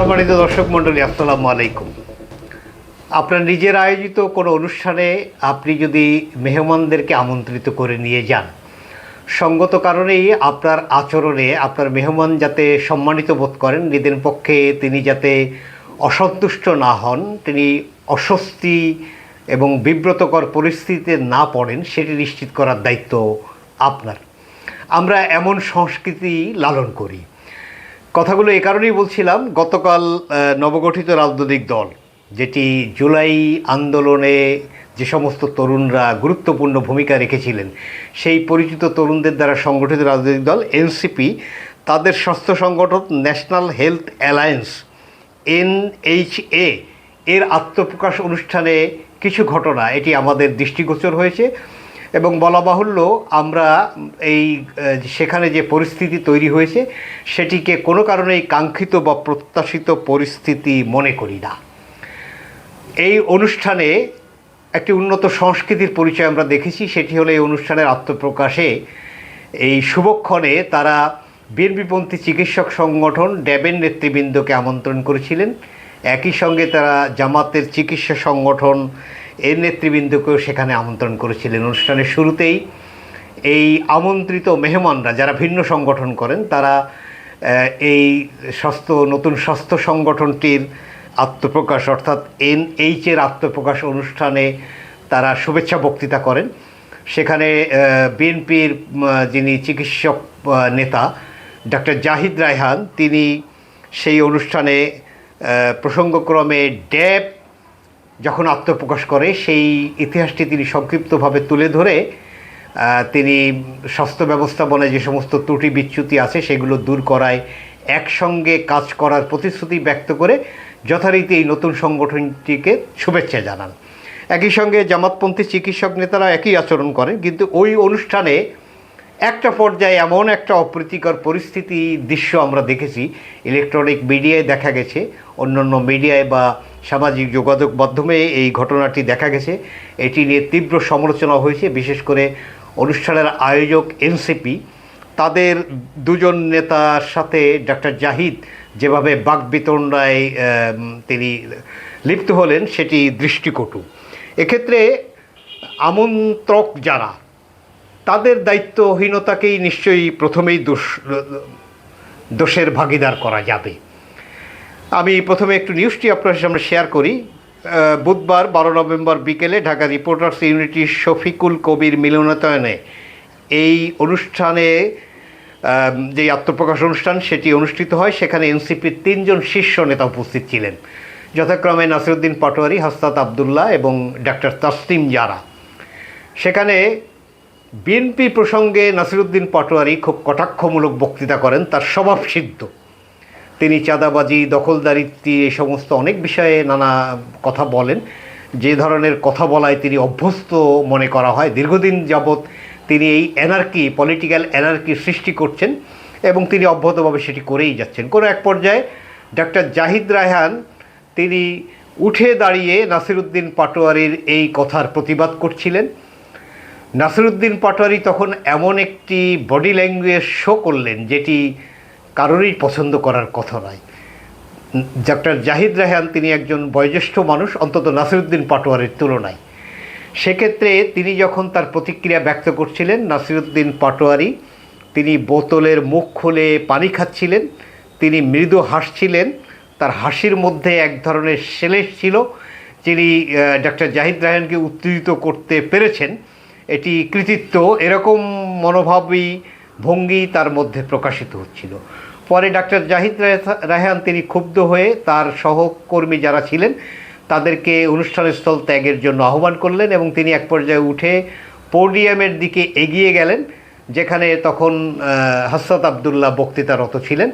সম্মানিত দর্শক মণ্ডলী, আসসালামু আলাইকুম। আপনার নিজের আয়োজিত কোনো অনুষ্ঠানে আপনি যদি মেহমানদেরকে আমন্ত্রিত করে নিয়ে যান, সঙ্গত কারণেই আপনার আচরণে আপনার মেহমান যাতে সম্মানিত বোধ করেন, নিজের পক্ষে তিনি যাতে অসন্তুষ্ট না হন, তিনি অস্বস্তি এবং বিব্রতকর পরিস্থিতিতে না পড়েন, সেটি নিশ্চিত করার দায়িত্ব আপনার। আমরা এমন সংস্কৃতি লালন করি। কথাগুলো এ কারণেই বলছিলাম, গতকাল নবগঠিত রাজনৈতিক দল, যেটি জুলাই আন্দোলনে যে সমস্ত তরুণরা গুরুত্বপূর্ণ ভূমিকা রেখেছিলেন, সেই পরিচিত তরুণদের দ্বারা সংগঠিত রাজনৈতিক দল, এনসিপি, তাদের স্বাস্থ্য সংগঠন ন্যাশনাল হেলথ অ্যালায়েন্স, এনএইচএ, এর আত্মপ্রকাশ অনুষ্ঠানে কিছু ঘটনা, এটি আমাদের দৃষ্টিগোচর হয়েছে। এবং বলা বাহুল্য আমরা এই সেখানে যে পরিস্থিতি তৈরি হয়েছে, সেটিকে কোনো কারণেই কাঙ্ক্ষিত বা প্রত্যাশিত পরিস্থিতি মনে করি না। এই অনুষ্ঠানে একটি উন্নত সংস্কৃতির পরিচয় আমরা দেখেছি, সেটি হলো এই অনুষ্ঠানের আত্মপ্রকাশে এই শুভক্ষণে তারা বিএনপিপন্থী চিকিৎসক সংগঠন ড্যাবের নেতৃবৃন্দকে আমন্ত্রণ করেছিলেন। একই সঙ্গে তারা জামাতের চিকিৎসা সংগঠন এর নেতৃবৃন্দকেও সেখানে আমন্ত্রণ করেছিলেন। অনুষ্ঠানের শুরুতেই এই আমন্ত্রিত মেহমানরা যারা ভিন্ন সংগঠন করেন, তারা এই স্বাস্থ্য, নতুন স্বাস্থ্য সংগঠনটির আত্মপ্রকাশ, অর্থাৎ এন এনএইচের আত্মপ্রকাশ অনুষ্ঠানে তারা শুভেচ্ছা বক্তৃতা করেন। সেখানে বিএনপির যিনি চিকিৎসক নেতা ডক্টর জাহিদ রায়হান, তিনি সেই অনুষ্ঠানে প্রসঙ্গক্রমে ড্যাব যখন আত্মপ্রকাশ করে, সেই ইতিহাসটি তিনি সংক্ষিপ্তভাবে তুলে ধরে তিনি স্বাস্থ্য ব্যবস্থাপনায় যে সমস্ত ত্রুটি বিচ্যুতি আছে, সেগুলো দূর করায়, একসঙ্গে কাজ করার প্রতিশ্রুতি ব্যক্ত করে যথারীতি এই নতুন সংগঠনটিকে শুভেচ্ছা জানান। একই সঙ্গে জামাতপন্থী চিকিৎসক নেতারা একই আচরণ করেন, কিন্তু ওই অনুষ্ঠানে একটা পর্যায়ে এমন একটা অপ্রীতিকর পরিস্থিতি দৃশ্য আমরা দেখেছি। ইলেকট্রনিক মিডিয়ায় দেখা গেছে, অন্যান্য মিডিয়ায় বা সামাজিক যোগাযোগ মাধ্যমে এই ঘটনাটি দেখা গেছে। এটি নিয়ে তীব্র সমালোচনা হয়েছে। বিশেষ করে অনুষ্ঠানের আয়োজক এনসিপি। তাদের দুজন নেতার সাথে ডক্টর জাহিদ যেভাবে বাকবিতণ্ডায় তিনি লিপ্ত হলেন, সেটি দৃষ্টিকটু। এক্ষেত্রে আমন্ত্রক যারা, তাদের দায়িত্বহীনতাকেই নিশ্চয়ই প্রথমেই দোষ, দোষের ভাগিদার করা যাবে। আমি প্রথমে একটু নিউজটি আপনার সামনে শেয়ার করি। বুধবার বারো নভেম্বর বিকেলে ঢাকা রিপোর্টার্স ইউনিটির শফিকুল কবির মিলনায়তনে এই অনুষ্ঠানে যে আত্মপ্রকাশ অনুষ্ঠান সেটি অনুষ্ঠিত হয়। সেখানে এনসিপির তিনজন শীর্ষ নেতা উপস্থিত ছিলেন। যথাক্রমে নাসিরুদ্দিন পাটোয়ারি হাস্তাত আবদুল্লাহ এবং ডাক্তার তাসলিম জারা সেখানে বিএনপি প্রসঙ্গে নাসিরুদ্দিন পাটোয়ারি খুব কটাক্ষমূলক বক্তৃতা করেন। তার স্বভাবসিদ্ধ তিনি চাঁদাবাজি দখলদারিত্ব এই সমস্ত অনেক বিষয়ে নানা কথা বলেন। যে ধরনের কথা বলায় তিনি অভ্যস্ত মনে করা হয়। দীর্ঘদিন যাবৎ তিনি এই এনার্কি পলিটিক্যাল এনার্কি সৃষ্টি করছেন এবং তিনি অব্যাহতভাবে সেটি করেই যাচ্ছেন। কোনো এক পর্যায়ে ডক্টর জাহিদ রায়হান তিনি উঠে দাঁড়িয়ে নাসিরুদ্দিন পাটোয়ারির এই কথার প্রতিবাদ করছিলেন। নাসিরুদ্দিন পাটোয়ারি তখন এমন একটি বডি ল্যাঙ্গুয়েজ শো করলেন, যেটি কারোরই পছন্দ করার কথা নয় ডক্টর জাহিদ রায়হান তিনি একজন বয়োজ্যেষ্ঠ মানুষ, অন্তত নাসিরুদ্দিন পাটোয়ারির তুলনায়। সেক্ষেত্রে তিনি যখন তার প্রতিক্রিয়া ব্যক্ত করছিলেন, নাসিরুদ্দিন পাটোয়ারি তিনি বোতলের মুখ খুলে পানি খাচ্ছিলেন, তিনি মৃদু হাসছিলেন, তার হাসির মধ্যে এক ধরনের সেলেস ছিল, যিনি ডক্টর জাহিদ রায়হানকে উত্তেজিত করতে পেরেছেন। এটি কৃতিত্ব, এরকম মনোভাবই ভঙ্গি তার মধ্যে প্রকাশিত হচ্ছিল। পরে ডাক্তার জাহিদ রায়- রায়হান তিনি ক্ষুব্ধ হয়ে তার সহকর্মী যারা ছিলেন, তাদেরকে অনুষ্ঠানস্থল ত্যাগের জন্য আহ্বান করলেন এবং তিনি এক পর্যায়ে উঠে পোডিয়ামের দিকে এগিয়ে গেলেন, যেখানে তখন হাসরাত আবদুল্লাহ বক্তৃতারত ছিলেন।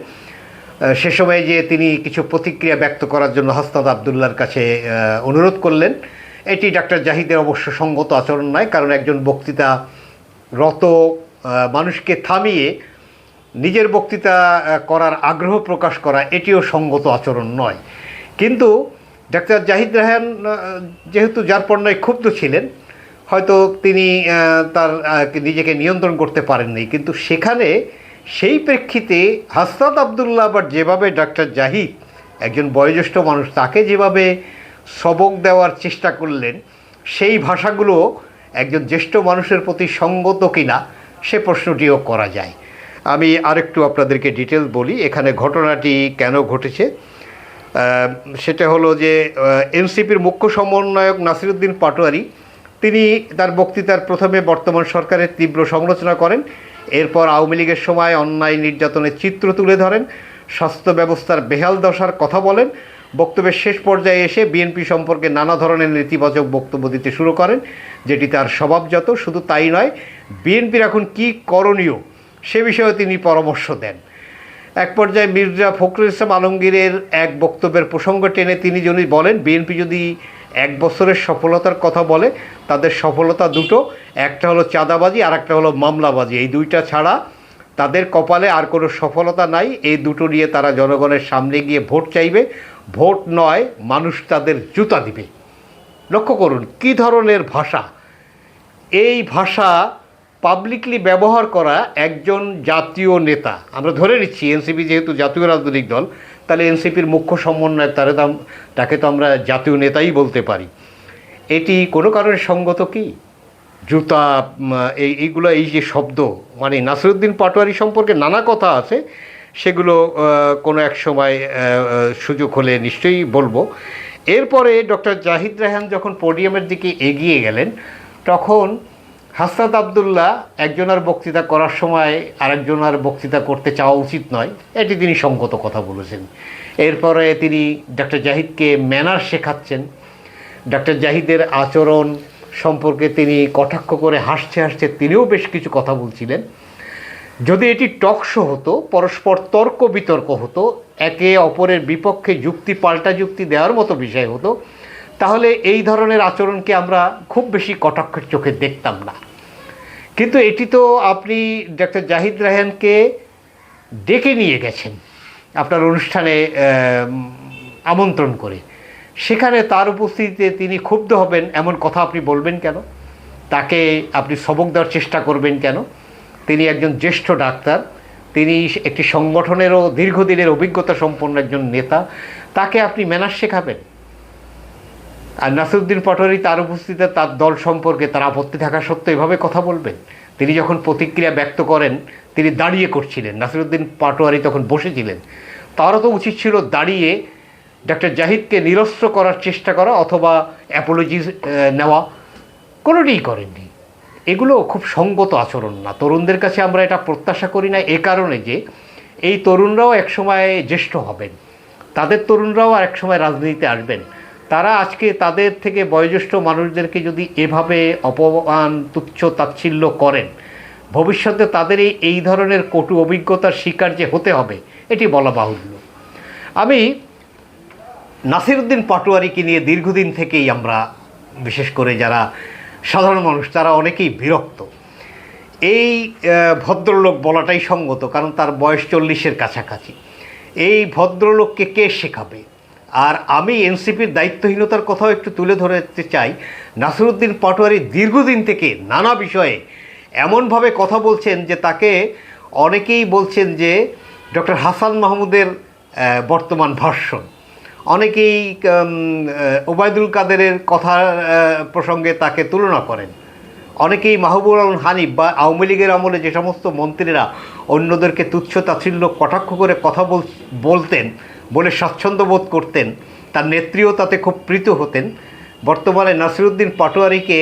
সে সময় যে তিনি কিছু প্রতিক্রিয়া ব্যক্ত করার জন্য হাসনাত আবদুল্লার কাছে অনুরোধ করলেন, এটি ডাক্তার জাহিদের অবশ্য সঙ্গত আচরণ নয়, কারণ একজন বক্তৃতা রত মানুষকে থামিয়ে নিজের বক্তৃতা করার আগ্রহ প্রকাশ করা, এটিও সঙ্গত আচরণ নয়। কিন্তু ডাক্তার জাহিদ রাহান যেহেতু যার পণ্যায় ক্ষুব্ধ ছিলেন, হয়তো তিনি তার নিজেকে নিয়ন্ত্রণ করতে পারেননি। কিন্তু সেখানে সেই প্রেক্ষিতে হাসনাত আবদুল্লাহ আবার যেভাবে ডাক্তার জাহিদ, একজন বয়োজ্যেষ্ঠ মানুষ, তাকে যেভাবে সবক দেওয়ার চেষ্টা করলেন, সেই ভাষাগুলো একজন জ্যেষ্ঠ মানুষের প্রতি সঙ্গত কিনা সে প্রশ্নটিও করা যায়। আমি আরেকটু আপনাদেরকে ডিটেল বলি, এখানে ঘটনাটি কেন ঘটেছে। সেটা হলো যে এনসিপির মুখ্য সমন্বয়ক নাসিরুদ্দিন পাটোয়ারি, তিনি তার বক্তৃতার প্রথমে বর্তমান সরকারের তীব্র সমালোচনা করেন, এরপর আওয়ামী লীগের সময় অন্যায় নির্যাতনের চিত্র তুলে ধরেন, স্বাস্থ্য ব্যবস্থার বেহাল দশার কথা বলেন বক্তব্যের শেষ পর্যায়ে এসে বিএনপি সম্পর্কে নানা ধরনের নেতিবাচক বক্তব্য দিতে শুরু করেন, যেটি তার স্বভাবজাত, শুধু তাই নয়, বিএনপির এখন কী করণীয় সে বিষয়ে তিনি পরামর্শ দেন। এক পর্যায়ে মির্জা ফখরুল ইসলাম আলমগীরের এক বক্তব্যের প্রসঙ্গ টেনে তিনি যদি বলেন, বিএনপি যদি এক বছরের সফলতার কথা বলে, তাদের সফলতা দুটো, একটা হলো চাঁদাবাজি আর একটা হলো মামলাবাজি। এই দুইটা ছাড়া তাদের কপালে আর কোনো সফলতা নাই। এই দুটো নিয়ে তারা জনগণের সামনে গিয়ে ভোট চাইবে। ভোট নয়, মানুষ তাদের জুতা দিবে। লক্ষ্য করুন, কী ধরনের ভাষা? এই ভাষা পাবলিকলি ব্যবহার করা একজন জাতীয় নেতা। আমরা ধরে নিচ্ছি, এনসিপি যেহেতু জাতীয় রাজনৈতিক দল, তাহলে এনসিপির মুখ্য সমন্বয়ক তারে তো তাকে তো আমরা জাতীয় নেতাই বলতে পারি। এটি কোনো কারণে সঙ্গত কি? জুতা এই, এইগুলো, এই যে শব্দ মানে নাসিরুদ্দিন পাটোয়ারি সম্পর্কে নানা কথা আছে। সেগুলো কোনো এক সময় সুযোগ হলে নিশ্চয়ই বলব। এরপরে ডক্টর জাহিদ রায়হান যখন পোডিয়ামের দিকে এগিয়ে গেলেন, তখন হাসনাত আবদুল্লাহ একজনের বক্তৃতা করার সময় আরেকজনের বক্তৃতা করতে চাওয়া উচিত নয়। এটি তিনি সঙ্গত কথা বলেছেন। এরপরে তিনি ডক্টর জাহিদকে ম্যানার শেখাচ্ছেন। ডক্টর জাহিদের আচরণ সম্পর্কে তিনি কটাক্ষ করে হাসছে হাসছে, তিনিও বেশ কিছু কথা বলছিলেন। যদি এটি টকশো হতো, পরস্পর তর্ক বিতর্ক হতো, একে অপরের বিপক্ষে যুক্তি পাল্টা যুক্তি দেওয়ার মতো বিষয় হতো, তাহলে এই ধরনের আচরণকে আমরা খুব বেশি কটাক্ষের চোখে দেখতাম না। কিন্তু এটি তো আপনি ডক্টর জাহিদ রায়হানকে ডেকে নিয়ে গেছেন আপনার অনুষ্ঠানে আমন্ত্রণ করে। সেখানে তার উপস্থিতিতে তিনি ক্ষুব্ধ হবেন, এমন কথা আপনি বলবেন কেন? তাকে আপনি সবক দেওয়ার চেষ্টা করবেন কেন? তিনি একজন জ্যেষ্ঠ ডাক্তার, তিনি একটি সংগঠনেরও দীর্ঘদিনের অভিজ্ঞতা সম্পন্ন একজন নেতা। তাকে আপনি ম্যানার শেখাবেন। আর নাসিরুদ্দিন পাটোয়ারি তার উপস্থিতিতে তার দল সম্পর্কে, তার আপত্তি থাকা সত্ত্বেও এভাবে কথা বলবেন। তিনি যখন প্রতিক্রিয়া ব্যক্ত করেন, তিনি দাঁড়িয়ে করছিলেন। নাসিরুদ্দিন পাটোয়ারি তখন বসেছিলেন। তারও তো উচিত ছিল দাঁড়িয়ে ডক্টর জাহিদকে নিরস্ত্র করার চেষ্টা করা অথবা অ্যাপোলজি নেওয়া। কোনোটিই করেননি। এগুলো খুব সঙ্গত আচরণ না। তরুণদের কাছে আমরা এটা প্রত্যাশা করি না, এ কারণে যে এই তরুণরাও একসময় জ্যেষ্ঠ হবেন। তাদের তরুণরাও আর একসময় রাজনীতিতে আসবেন। তারা আজকে তাদের থেকে বয়োজ্যেষ্ঠ মানুষদেরকে যদি এভাবে অপমান, তুচ্ছ, তাচ্ছিল্য করেন, ভবিষ্যতে তাদের এই এই ধরনের কটু অভিজ্ঞতার শিকার যে হতে হবে, এটি বলা বাহুল্য। আমি নাসিরুদ্দিন পাটোয়ারিকে নিয়ে দীর্ঘদিন থেকেই আমরা, বিশেষ করে যারা সাধারণ মানুষ, তারা অনেকেই বিরক্ত। এই ভদ্রলোক বলাটাই সঙ্গত, কারণ তার বয়স চল্লিশের কাছাকাছি। এই ভদ্রলোককে কে শেখাবে? আর আমি এনসিপির দায়িত্বহীনতার কথাও একটু তুলে ধরতে চাই। নাসিরুদ্দিন পাটোয়ারি দীর্ঘদিন থেকে নানা বিষয়ে এমনভাবে কথা বলছেন যে তাকে অনেকেই বলছেন যে ডক্টর হাসান মাহমুদের বর্তমান ভার্সন অনেকেই ওবায়দুল কাদেরের কথা প্রসঙ্গে তাকে তুলনা করেন। অনেকেই মাহবুব আলম হানিফ বা আওয়ামী লীগের আমলে যে সমস্ত মন্ত্রীরা অন্যদেরকে তুচ্ছ তাচ্ছিল্য কটাক্ষ করে কথা বল, বলতেন, বলে স্বাচ্ছন্দ্য বোধ করতেন, তার নেত্রীও তাতে খুব প্রীত হতেন। বর্তমানে নাসিরুদ্দিন পাটোয়ারিকে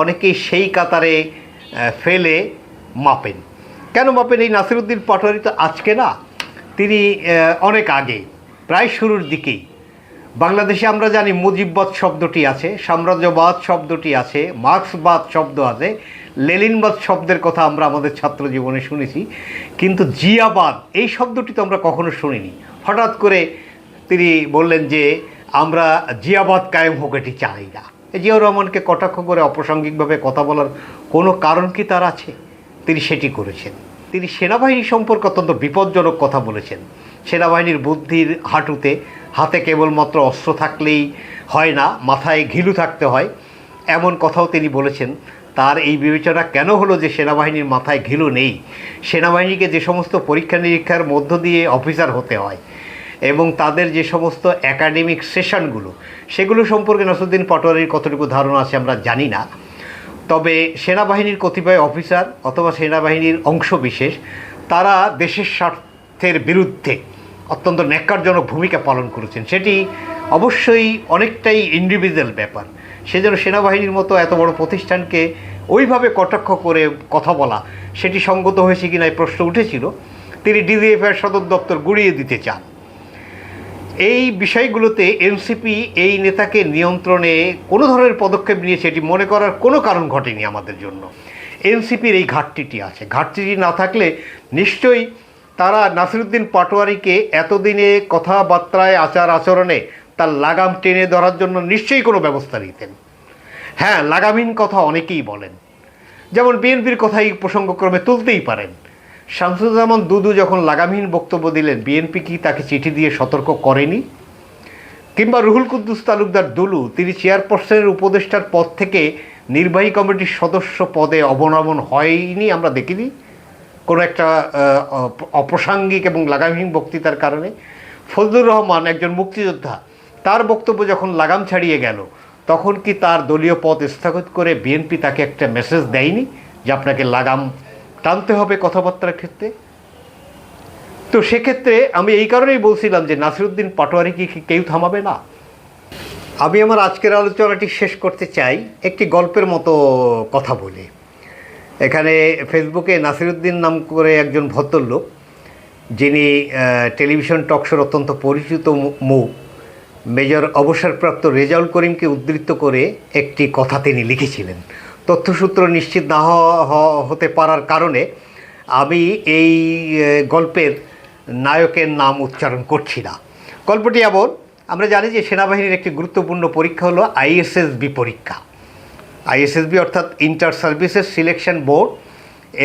অনেকেই সেই কাতারে ফেলে মাপেন। কেন মাপেন? এই নাসিরুদ্দিন পাটোয়ারি তো আজকে না, তিনি অনেক আগে, প্রায় শুরুর দিকেই। বাংলাদেশে আমরা জানি মুজিববাদ শব্দটি আছে, সাম্রাজ্যবাদ শব্দটি আছে, মার্ক্সবাদ শব্দ আছে লেলিনবাদ শব্দের কথা আমরা আমাদের ছাত্র জীবনে শুনেছি, কিন্তু জিয়াবাদ, এই শব্দটি তো আমরা কখনো শুনিনি। হঠাৎ করে তিনি বললেন যে আমরা জিয়াবাদ কায়েম হোক, এটি চাই না। এই জিয়াউর রহমানকে কটাক্ষ করে অপ্রাসঙ্গিকভাবে কথা বলার কোনো কারণ কি তার আছে? তিনি সেটি করেছেন। তিনি সেনাবাহিনী সম্পর্কে অত্যন্ত বিপজ্জনক কথা বলেছেন। সেনাবাহিনীর বুদ্ধির হাঁটুতে হাতে কেবলমাত্র অস্ত্র থাকলেই হয় না, মাথায় ঘিলু থাকতে হয়। এমন কথাও তিনি বলেছেন। তার এই বিবেচনা কেন হলো যে সেনাবাহিনীর মাথায় ঘিলু নেই? সেনাবাহিনীকে যে সমস্ত পরীক্ষা নিরীক্ষার মধ্য দিয়ে অফিসার হতে হয় এবং তাদের যে সমস্ত একাডেমিক সেশনগুলো, সেগুলো সম্পর্কে নাসরুদ্দিন পটোয়ারির কতটুকু ধারণা আছে আমরা জানি না। তবে সেনাবাহিনীর কতিপয় অফিসার অথবা সেনাবাহিনীর অংশ বিশেষ তারা দেশের স্বার্থের বিরুদ্ধে অত্যন্ত ন্যাক্কারজনক ভূমিকা পালন করেছেন। সেটি অবশ্যই অনেকটাই ইন্ডিভিজুয়াল ব্যাপার। সেজন্য সেনাবাহিনীর মতো এত বড় প্রতিষ্ঠানকে ওইভাবে কটাক্ষ করে কথা বলা, সেটি সঙ্গত হয়েছে কিনা এই প্রশ্ন উঠেছিল। তিনি ডিজিএফআই সদর দপ্তর গুড়িয়ে দিতে চান। এই বিষয়গুলোতে এনসিপি এই নেতাকে নিয়ন্ত্রণে কোনো ধরনের পদক্ষেপ নিয়েছে সেটি মনে করার কোনো কারণ ঘটেনি আমাদের জন্য। এনসিপির এই ঘাটতিটি আছে। ঘাটতিটি না থাকলে নিশ্চয়ই তারা নাসিরুদ্দিন পাটোয়ারিকে এতদিনে কথাবার্তায়, আচার আচরণে তার লাগাম টেনে ধরার জন্য নিশ্চয়ই কোনো ব্যবস্থা নিতেন। হ্যাঁ লাগামহীন কথা অনেকেই বলেন। যেমন বিএনপির কথাই প্রসঙ্গক্রমে তুলতেই পারেন। শামসুজ্জামান দুদু যখন লাগামহীন বক্তব্য দিলেন, বিএনপি কি তাকে চিঠি দিয়ে সতর্ক করেনি? কিংবা রুহুল কুদ্দুস তালুকদার দুলু, তিনি চেয়ারপারসনের উপদেষ্টার পদ থেকে নির্বাহী কমিটির সদস্য পদে অবনমন হয়নি আমরা দেখিনি? কোনো একটা অপ- অপ্রাসঙ্গিক এবং লাগামহীন বক্তৃতার কারণে ফজলুর রহমান একজন মুক্তিযোদ্ধা। তার বক্তব্য যখন লাগাম ছাড়িয়ে গেল, তখন কি তার দলীয় পদ স্থগিত করে বিএনপি তাকে একটা মেসেজ দেয়নি যে আপনাকে লাগাম টানতে হবে কথাবার্তার ক্ষেত্রে? তো সেক্ষেত্রে আমি এই কারণেই বলছিলাম যে নাসিরুদ্দিন পাটোয়ারি কি কেউ থামাবে না? আমি আমার আজকের আলোচনাটি শেষ করতে চাই, একটি গল্পের মতো কথা বলি। এখানে ফেসবুকে নাসিরুদ্দিন নাম করে একজন ভদ্রলোক, যিনি টেলিভিশন টকশোর অত্যন্ত পরিচিত মুখ মেজর অবসরপ্রাপ্ত রেজাউল করিমকে উদ্ধৃত করে একটি কথা তিনি লিখেছিলেন। তথ্যসূত্র নিশ্চিত না হতে পারার কারণে আমি এই গল্পের নায়কের নাম উচ্চারণ করছি না। গল্পটি এমন, আমরা জানি যে সেনাবাহিনীর একটি গুরুত্বপূর্ণ পরীক্ষা হলো আইএসএসবি পরীক্ষা। আইএসএসবি অর্থাৎ ইন্টার সার্ভিসেস সিলেকশন বোর্ড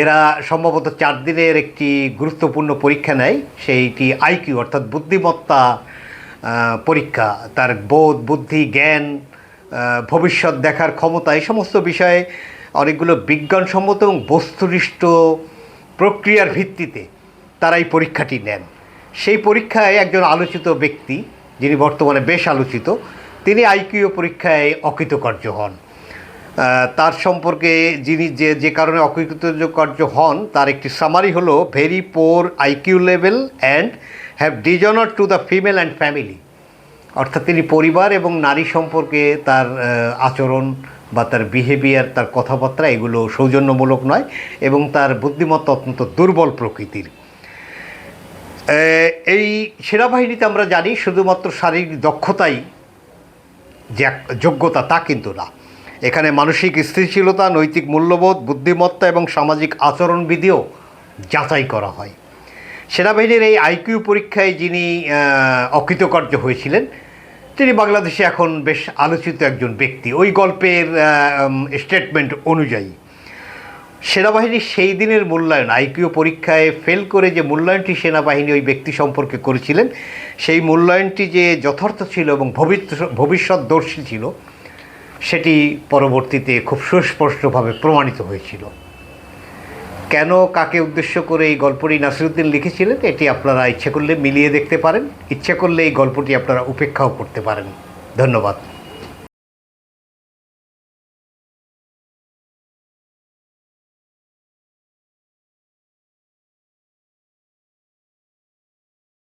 এরা সম্ভবত চার দিনের একটি গুরুত্বপূর্ণ পরীক্ষা নেয়, সেইটি আইকিউ অর্থাৎ বুদ্ধিমত্তা পরীক্ষা। তার বোধ, বুদ্ধি, জ্ঞান ভবিষ্যৎ দেখার ক্ষমতা, এই সমস্ত বিষয়ে অনেকগুলো বিজ্ঞানসম্মত এবং বস্তুনিষ্ঠ প্রক্রিয়ার ভিত্তিতে তারা এই পরীক্ষাটি নেন। সেই পরীক্ষায় একজন আলোচিত ব্যক্তি, যিনি বর্তমানে বেশ আলোচিত, তিনি আইকিউ পরীক্ষায় অকৃতকার্য হন। তার সম্পর্কে যিনি যে যে কারণে অকৃতকার্য হন, তার একটি সামারি হলো very poor IQ level and have dishonour to the female and family অর্থাৎ তিনি পরিবার এবং নারী সম্পর্কে তার আচরণ বা তার বিহেভিয়ার তার কথাবার্তা এগুলো সৌজন্যমূলক নয় এবং তার বুদ্ধিমত্তা অত্যন্ত দুর্বল প্রকৃতির। এই সেনাবাহিনীতে আমরা জানি শুধুমাত্র শারীরিক দক্ষতাই যে যোগ্যতা তা কিন্তু না। এখানে মানসিক স্থিতিশীলতা, নৈতিক মূল্যবোধ, বুদ্ধিমত্তা এবং সামাজিক আচরণবিধিও যাচাই করা হয়। সেনাবাহিনীর এই আইকিউ পরীক্ষায় যিনি অকৃতকার্য হয়েছিলেন, তিনি বাংলাদেশে এখন বেশ আলোচিত একজন ব্যক্তি। ওই গল্পের স্টেটমেন্ট অনুযায়ী সেনাবাহিনীর সেই দিনের মূল্যায়ন আইকিউ পরীক্ষায় ফেল করে যে মূল্যায়নটি সেনাবাহিনী ওই ব্যক্তি সম্পর্কে করেছিলেন, সেই মূল্যায়নটি যে যথার্থ ছিল এবং ভবিষ্য- ভবিষ্যৎদর্শী ছিল সেটি পরবর্তীতে খুব সুস্পষ্টভাবে প্রমাণিত হয়েছিল। কেন, কাকে উদ্দেশ্য করে এই গল্পটি নাসিরুদ্দিন লিখেছিলেন, এটি আপনারা ইচ্ছে করলে মিলিয়ে দেখতে পারেন। ইচ্ছে করলে এই গল্পটি আপনারা উপেক্ষাও করতে পারেন। ধন্যবাদ।